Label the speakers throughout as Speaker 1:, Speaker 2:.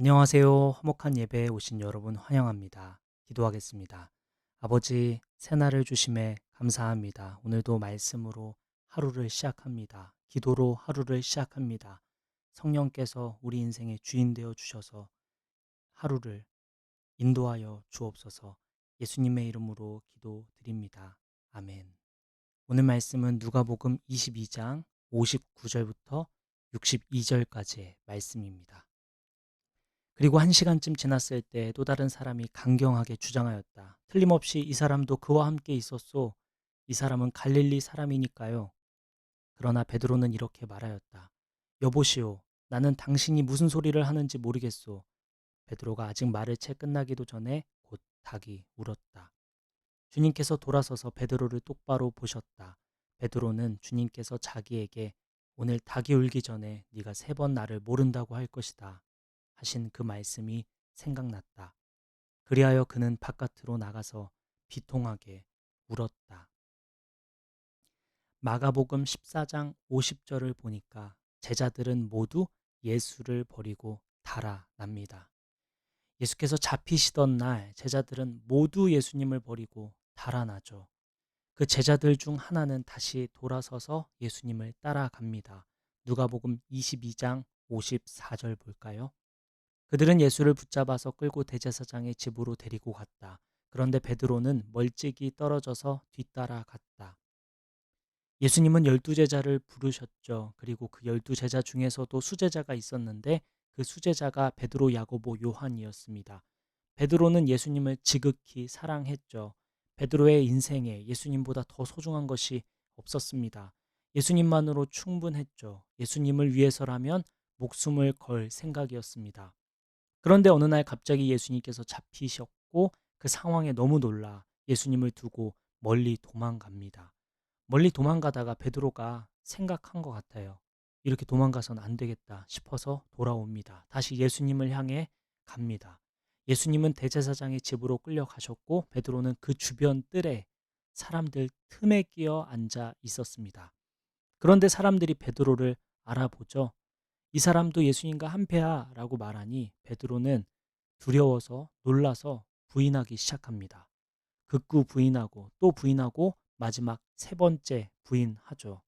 Speaker 1: 안녕하세요. 화목한 예배에 오신 여러분 환영합니다. 기도하겠습니다. 아버지, 새날을 주심에 감사합니다. 오늘도 말씀으로 하루를 시작합니다. 기도로 하루를 시작합니다. 성령께서 우리 인생의 주인 되어 주셔서 하루를 인도하여 주옵소서 예수님의 이름으로 기도드립니다. 아멘. 오늘 말씀은 누가복음 22장 59절부터 62절까지의 말씀입니다. 그리고 한 시간쯤 지났을 때 또 다른 사람이 강경하게 주장하였다. 틀림없이 이 사람도 그와 함께 있었소. 이 사람은 갈릴리 사람이니까요. 그러나 베드로는 이렇게 말하였다. 여보시오, 나는 당신이 무슨 소리를 하는지 모르겠소. 베드로가 아직 말을 채 끝나기도 전에 곧 닭이 울었다. 주님께서 돌아서서 베드로를 똑바로 보셨다. 베드로는 주님께서 자기에게 오늘 닭이 울기 전에 네가 세 번 나를 모른다고 할 것이다. 하신 그 말씀이 생각났다. 그리하여 그는 바깥으로 나가서 비통하게 울었다. 마가복음 14장 50절을 보니까 제자들은 모두 예수를 버리고 달아납니다. 예수께서 잡히시던 날 제자들은 모두 예수님을 버리고 달아나죠. 그 제자들 중 하나는 다시 돌아서서 예수님을 따라갑니다. 누가복음 22장 54절 볼까요? 그들은 예수를 붙잡아서 끌고 대제사장의 집으로 데리고 갔다. 그런데 베드로는 멀찍이 떨어져서 뒤따라 갔다. 예수님은 열두 제자를 부르셨죠. 그리고 그 열두 제자 중에서도 수제자가 있었는데 그 수제자가 베드로, 야고보, 요한이었습니다. 베드로는 예수님을 지극히 사랑했죠. 베드로의 인생에 예수님보다 더 소중한 것이 없었습니다. 예수님만으로 충분했죠. 예수님을 위해서라면 목숨을 걸 생각이었습니다. 그런데 어느 날 갑자기 예수님께서 잡히셨고 그 상황에 너무 놀라 예수님을 두고 멀리 도망갑니다. 멀리 도망가다가 베드로가 생각한 것 같아요. 이렇게 도망가서는 안 되겠다 싶어서 돌아옵니다. 다시 예수님을 향해 갑니다. 예수님은 대제사장의 집으로 끌려가셨고 베드로는 그 주변 뜰에 사람들 틈에 끼어 앉아 있었습니다. 그런데 사람들이 베드로를 알아보죠. 이 사람도 예수님과 한패하라고 말하니 베드로는 두려워서 놀라서 부인하기 시작합니다. 극구 부인하고 또 부인하고 마지막 세 번째 부인하죠.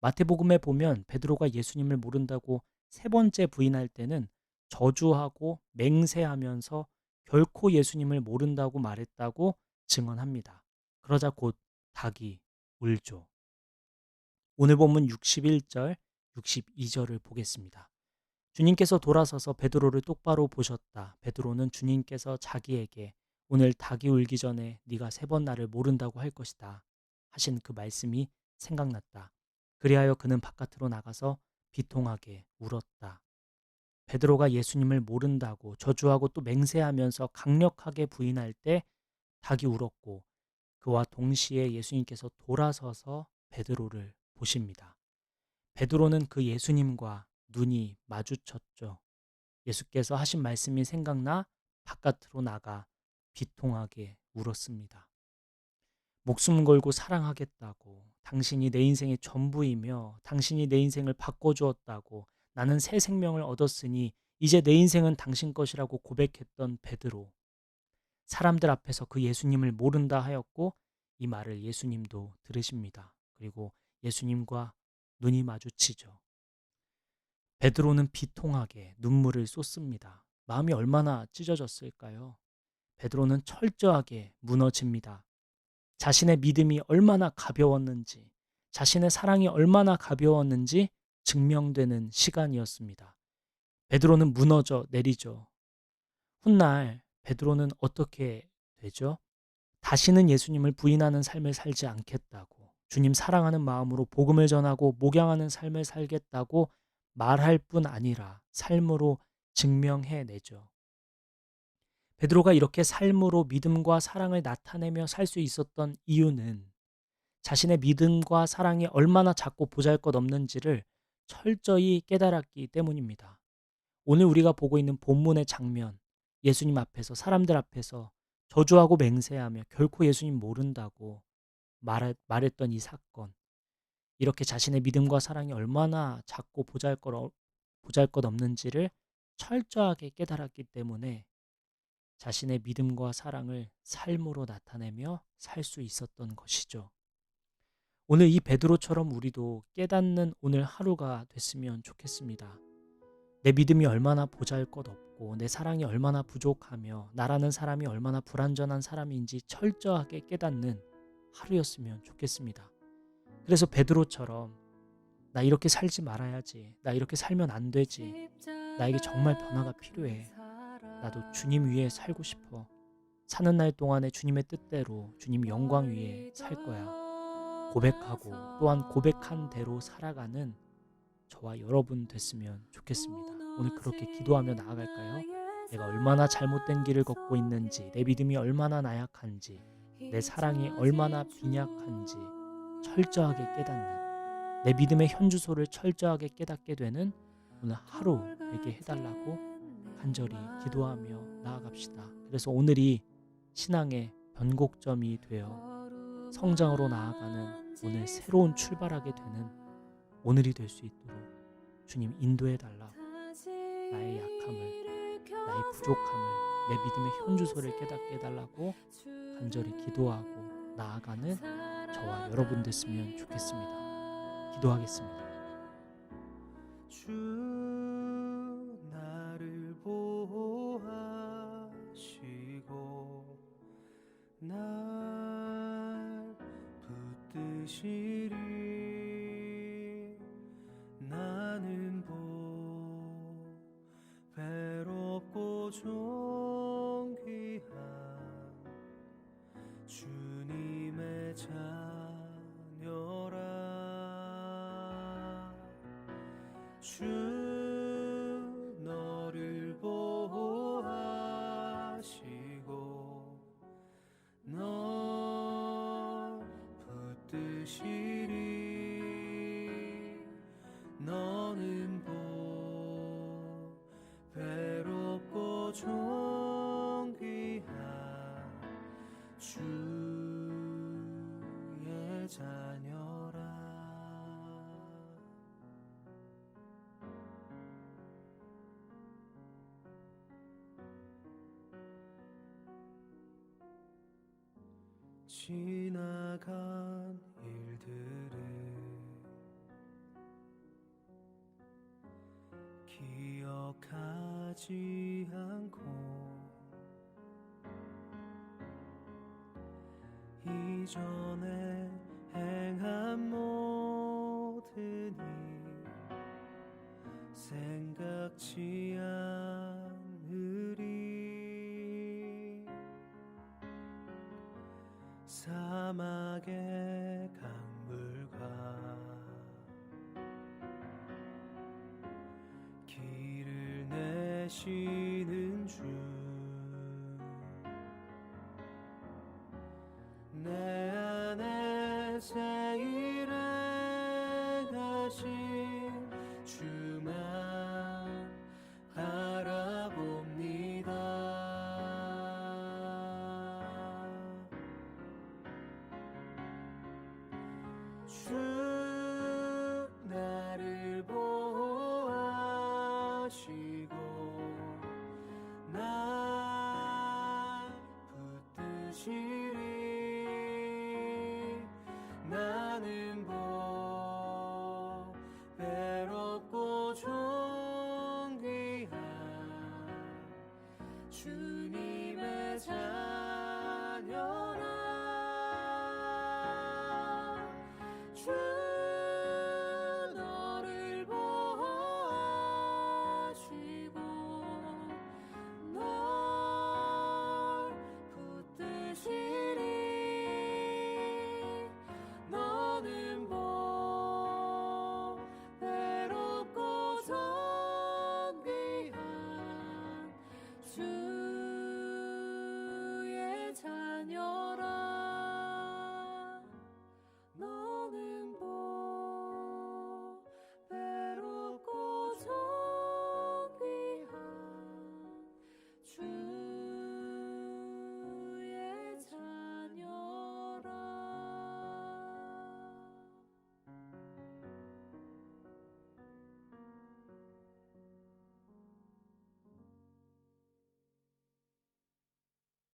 Speaker 1: 마태복음에 보면 베드로가 예수님을 모른다고 세 번째 부인할 때는 저주하고 맹세하면서 결코 예수님을 모른다고 말했다고 증언합니다. 그러자 곧 닭이 울죠. 오늘 본문 61절 62절을 보겠습니다. 주님께서 돌아서서 베드로를 똑바로 보셨다. 베드로는 주님께서 자기에게 오늘 닭이 울기 전에 네가 세 번 나를 모른다고 할 것이다. 하신 그 말씀이 생각났다. 그리하여 그는 바깥으로 나가서 비통하게 울었다. 베드로가 예수님을 모른다고 저주하고 또 맹세하면서 강력하게 부인할 때 닭이 울었고 그와 동시에 예수님께서 돌아서서 베드로를 보십니다. 베드로는 그 예수님과 눈이 마주쳤죠. 예수께서 하신 말씀이 생각나 바깥으로 나가 비통하게 울었습니다. 목숨 걸고 사랑하겠다고 당신이 내 인생의 전부이며 당신이 내 인생을 바꿔주었다고 나는 새 생명을 얻었으니 이제 내 인생은 당신 것이라고 고백했던 베드로. 사람들 앞에서 그 예수님을 모른다 하였고 이 말을 예수님도 들으십니다. 그리고 예수님과 눈이 마주치죠. 베드로는 비통하게 눈물을 쏟습니다. 마음이 얼마나 찢어졌을까요? 베드로는 철저하게 무너집니다. 자신의 믿음이 얼마나 가벼웠는지, 자신의 사랑이 얼마나 가벼웠는지 증명되는 시간이었습니다. 베드로는 무너져 내리죠. 훗날 베드로는 어떻게 되죠? 다시는 예수님을 부인하는 삶을 살지 않겠다고 주님 사랑하는 마음으로 복음을 전하고 목양하는 삶을 살겠다고 말할 뿐 아니라 삶으로 증명해 내죠. 베드로가 이렇게 삶으로 믿음과 사랑을 나타내며 살 수 있었던 이유는 자신의 믿음과 사랑이 얼마나 작고 보잘 것 없는지를 철저히 깨달았기 때문입니다. 오늘 우리가 보고 있는 본문의 장면, 예수님 앞에서 사람들 앞에서 저주하고 맹세하며 결코 예수님 모른다고 말, 말했던 이 사건 이렇게 자신의 믿음과 사랑이 얼마나 작고 보잘것, 보잘것 없는지를 철저하게 깨달았기 때문에 자신의 믿음과 사랑을 삶으로 나타내며 살 수 있었던 것이죠. 오늘 이 베드로처럼 우리도 깨닫는 오늘 하루가 됐으면 좋겠습니다. 내 믿음이 얼마나 보잘 것 없고 내 사랑이 얼마나 부족하며 나라는 사람이 얼마나 불완전한 사람인지 철저하게 깨닫는 하루였으면 좋겠습니다. 그래서 베드로처럼 나 이렇게 살지 말아야지. 나 이렇게 살면 안 되지. 나에게 정말 변화가 필요해. 나도 주님 위에 살고 싶어. 사는 날 동안에 주님의 뜻대로 주님 영광 위에 살 거야. 고백하고 또한 고백한 대로 살아가는 저와 여러분 됐으면 좋겠습니다. 오늘 그렇게 기도하며 나아갈까요? 내가 얼마나 잘못된 길을 걷고 있는지, 내 믿음이 얼마나 나약한지, 내 사랑이 얼마나 빈약한지 철저하게 깨닫는 내 믿음의 현주소를 철저하게 깨닫게 되는 오늘 하루 되게 해달라고 간절히 기도하며 나아갑시다. 그래서 오늘이 신앙의 변곡점이 되어 성장으로 나아가는 오늘 새로운 출발하게 되는 오늘이 될 수 있도록 주님 인도해 달라고 나의 약함을 나의 부족함을 내 믿음의 현주소를 깨닫게 해달라고 간절히 기도하고 나아가는 저와 여러분 됐으면 좋겠습니다. 기도하겠습니다.
Speaker 2: 주 나를 보호하시고 날 붙드시리 나는 주 너를 보호하시고 널 붙드시리 너는 보 배롭고 존귀한 주의 자 지나간 일들을 기억하지 않고 이전에 내시는 주. 내 안에 새 붙